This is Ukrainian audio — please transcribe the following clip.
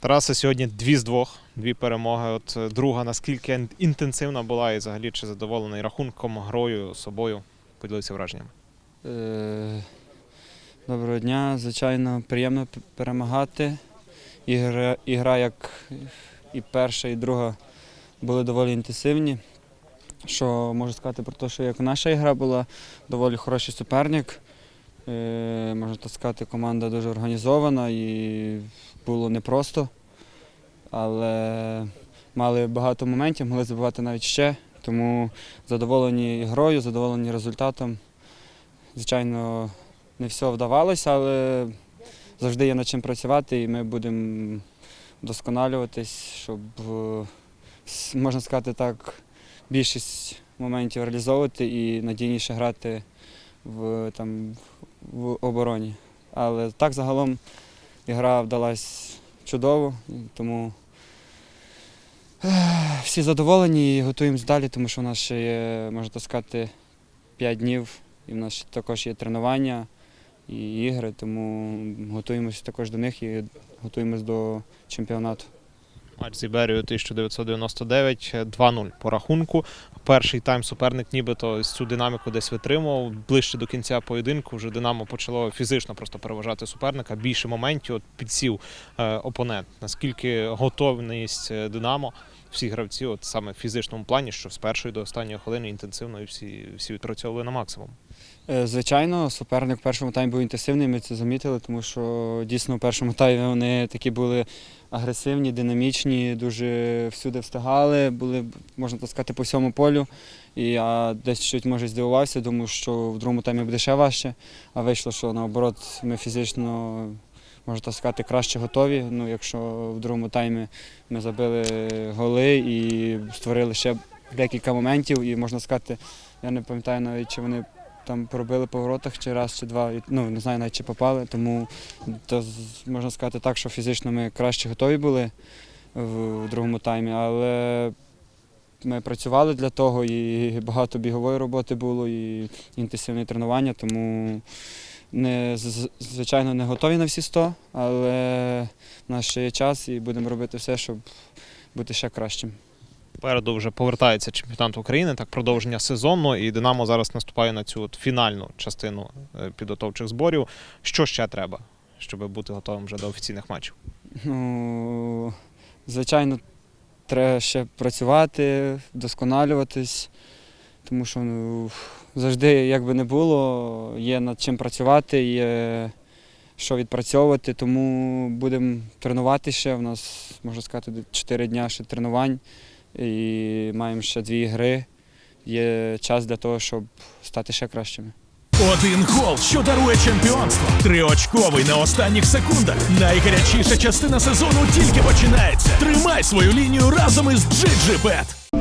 Тараса сьогодні дві з двох, дві перемоги. От е, друга наскільки інтенсивна була і взагалі чи задоволений рахунком, грою, собою. Поділися враженнями. Е, Доброго дня. Звичайно, приємно перемагати. Ігра, ігра, як і перша, і друга, були доволі інтенсивні. Що можу сказати про те, що як наша ігра була доволі хороший суперник. Е, Можна так сказати, команда дуже організована і було непросто. Але мали багато моментів, могли забивати навіть ще. Тому задоволені ігрою, задоволені результатом. Звичайно, не все вдавалося, але завжди є над чим працювати, і ми будемо вдосконалюватись, щоб, е, можна сказати так, більшість моментів реалізовувати і надійніше грати в, там, в обороні. Але так загалом ігра вдалась чудово, тому всі задоволені і готуємось далі, тому що у нас ще є, можна так сказати, 5 днів і в нас ще також є тренування і ігри, тому готуємося також до них і готуємось до чемпіонату. Матч з Іберією 1999, е, 2-0 по рахунку. Перший тайм суперник нібито цю динаміку десь витримував. Ближче до кінця поєдинку вже Динамо почало фізично просто переважати суперника. Більше моментів от підсів е, опонент. Наскільки готовність е, Динамо, всі гравці, от саме в фізичному плані, що з першої до останньої хвилини інтенсивно і всі, всі відпрацьовували на максимум. Е, Звичайно, суперник в першому таймі був інтенсивний, ми це замітили, тому що дійсно в першому таймі вони такі були агресивні, динамічні, дуже всюди встигали, були, можна так сказати, по всьому полю. І я десь чуть може здивувався, думаю, що в другому таймі буде ще важче, а вийшло, що наоборот ми фізично, можна так сказати, краще готові. Ну, якщо в другому таймі ми забили голи і створили ще декілька моментів, і можна сказати, я не пам'ятаю навіть, чи вони там пробили по воротах чи раз, чи два. Ну, не знаю навіть чи попали. Тому то, можна сказати так, що фізично ми краще готові були в, в другому таймі, але ми працювали для того, і багато бігової роботи було, і інтенсивне тренування, тому не, звичайно не готові на всі 100, але в нас ще є час і будемо робити все, щоб бути ще кращим. Попереду вже повертається чемпіонат України, так продовження сезону, і Динамо зараз наступає на цю от фінальну частину е, підготовчих зборів. Що ще треба, щоб бути готовим вже до офіційних матчів? Ну, звичайно, треба ще працювати, вдосконалюватись, тому що ну, завжди, як би не було, є над чим працювати, є що відпрацьовувати, тому будемо тренувати ще. У нас, можна сказати, 4 дні ще тренувань і маємо ще дві гри. Є час для того, щоб стати ще кращими. Один гол, що дарує чемпіонство. Триочковий на останніх секундах. Найгарячіша частина сезону тільки починається. Тримай свою лінію разом із GGBet.